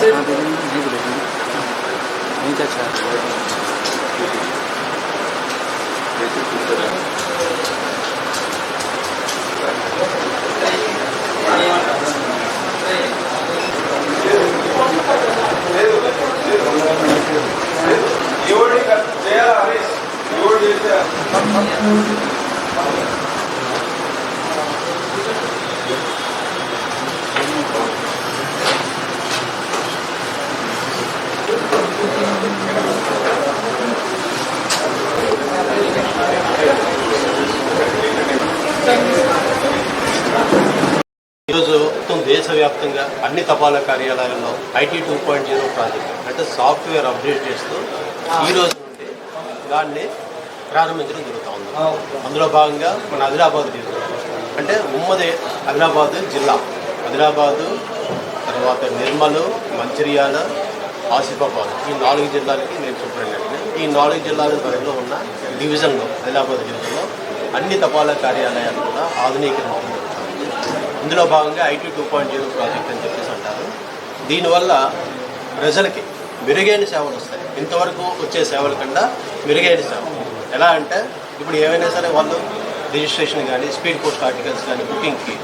वैसे ये बोलेंगे नहीं तो अच्छा You already got there, Aris. You already got there. ఈరోజు మొత్తం దేశవ్యాప్తంగా అన్ని తపాలా కార్యాలయాల్లో IT two point zero project అంటే సాఫ్ట్వేర్ అప్డేట్ చేస్తూ ఈ రోజు నుండి దాన్ని ప్రారంభించడం జరుగుతూ ఉంది. అందులో భాగంగా మన ఆదిలాబాద్ డివిజన్ అంటే ఉమ్మడి ఆదిలాబాద్ జిల్లా ఆదిలాబాదు తర్వాత నిర్మల్ మంచిర్యాల ఆసిఫాబాద్ ఈ నాలుగు జిల్లాలకి నేను సూపరింటెండెంట్ని ఈ నాలుగు జిల్లాల పరిధిలో ఉన్న డివిజన్లో ఆదిలాబాద్ డివిజన్లో అన్ని తపాలా కార్యాలయాలు కూడా ఆధునీకరించడం ఇందులో భాగంగా IT two point zero project అని చెప్పేసి అంటారు. దీనివల్ల ప్రజలకి మెరుగైన సేవలు వస్తాయి. ఇంతవరకు వచ్చే సేవల కన్నా మెరుగైన సేవలు. ఎలా అంటే ఇప్పుడు ఏమైనా సరే వాళ్ళు రిజిస్ట్రేషన్ కానీ స్పీడ్ పోస్ట్ ఆర్టికల్స్ కానీ బుకింగ్కి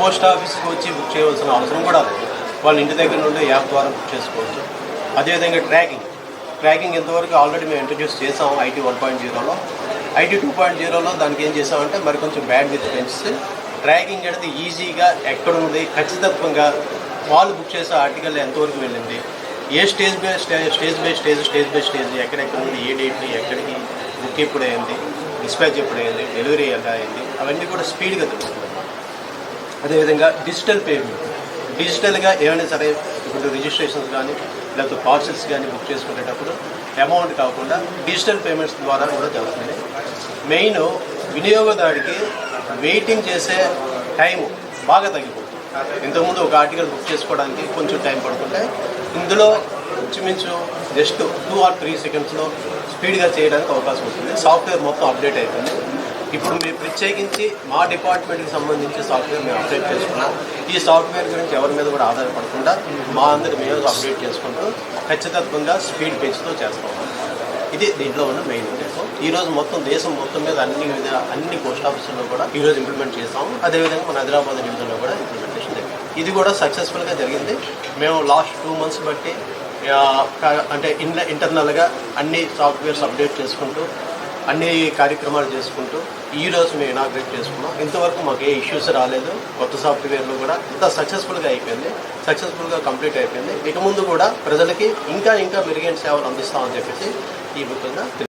పోస్ట్ ఆఫీస్కి వచ్చి బుక్ చేయవలసిన అవసరం కూడా లేదు. వాళ్ళ ఇంటి దగ్గర నుండి యాప్ ద్వారా బుక్ చేసుకోవచ్చు. అదేవిధంగా ట్రాకింగ్. ట్రాకింగ్ ఇంతవరకు ఆల్రెడీ మేము ఇంట్రడ్యూస్ చేసాం ఐటీ వన్ పాయింట్ జీరోలో. ఐటీ టూ పాయింట్ జీరోలో దానికి ఏం చేసామంటే మరి కొంచెం బ్యాడ్ విత్ పెంచితే ట్రాకింగ్ అనేది ఈజీగా ఎక్కడ ఉంది ఖచ్చితత్వంగా వాళ్ళు బుక్ చేసే ఆర్టికల్ ఎంతవరకు వెళ్ళింది ఏ stage by stage stage by stage stage by stage ఎక్కడెక్కడ ఉంది ఏ డేట్ని ఎక్కడికి బుక్ ఎప్పుడు అయింది డిస్పాచ్ ఎప్పుడు అయింది డెలివరీ ఎలా అయింది అవన్నీ కూడా స్పీడ్గా తెలుస్తుంది అదేవిధంగా డిజిటల్ పేమెంట్. డిజిటల్గా ఏమైనా సరే ఇప్పుడు రిజిస్ట్రేషన్స్ కానీ లేకపోతే పార్సల్స్ కానీ బుక్ చేసుకునేటప్పుడు అమౌంట్ కాకుండా డిజిటల్ పేమెంట్స్ ద్వారా కూడా జరుగుతుంది మెయిన్ వినియోగదారుడికి వెయిటింగ్ చేసే టైం బాగా తగ్గిపోతుంది. ఇంతకుముందు ఒక ఆర్టికల్ బుక్ చేసుకోవడానికి కొంచెం టైం పడుతుంటే ఇందులో ఇంచుమించు జస్ట్ టూ ఆర్ త్రీ సెకండ్స్లో స్పీడ్గా చేయడానికి అవకాశం ఉంటుంది. సాఫ్ట్వేర్ మొత్తం అప్డేట్ అవుతుంది ఇప్పుడు మీరు ప్రత్యేకించి మా డిపార్ట్మెంట్కి సంబంధించి సాఫ్ట్వేర్ మేము అప్డేట్ చేసుకున్నాం. ఈ సాఫ్ట్వేర్ గురించి ఎవరి మీద కూడా ఆధారపడకుండా మా అందరి మేము అప్డేట్ చేసుకుంటూ ఖచ్చితత్వంగా స్పీడ్ పెంచుతూ చేస్తాం. ఇది దీంట్లో ఉన్న మెయిన్ ఉద్దేశం ఈ రోజు మొత్తం దేశం మొత్తం మీద అన్ని విధ అన్ని పోస్ట్ ఆఫీసుల్లో కూడా ఈ రోజు ఇంప్లిమెంట్ చేస్తాం అదేవిధంగా మన హైదరాబాద్ డివిజన్లో కూడా ఇంప్లిమెంటేషన్ జరిగింది. ఇది కూడా సక్సెస్ఫుల్గా జరిగింది. మేము లాస్ట్ టూ మంత్స్ బట్టి అంటే ఇన్ ఇంటర్నల్గా అన్ని సాఫ్ట్వేర్స్ అప్డేట్ చేసుకుంటూ అన్ని కార్యక్రమాలు చేసుకుంటూ ఈ రోజు మేము ఇనాగ్రేట్ చేసుకున్నాం. ఇంతవరకు మాకు ఏ ఇష్యూస్ రాలేదు. కొత్త సాఫ్ట్వేర్లు కూడా ఇంత సక్సెస్ఫుల్గా అయిపోయింది. సక్సెస్ఫుల్గా కంప్లీట్ అయిపోయింది. ఇక ముందు కూడా ప్రజలకి ఇంకా ఇంకా మెరుగైన సేవలు అందిస్తామని చెప్పేసి いい部分が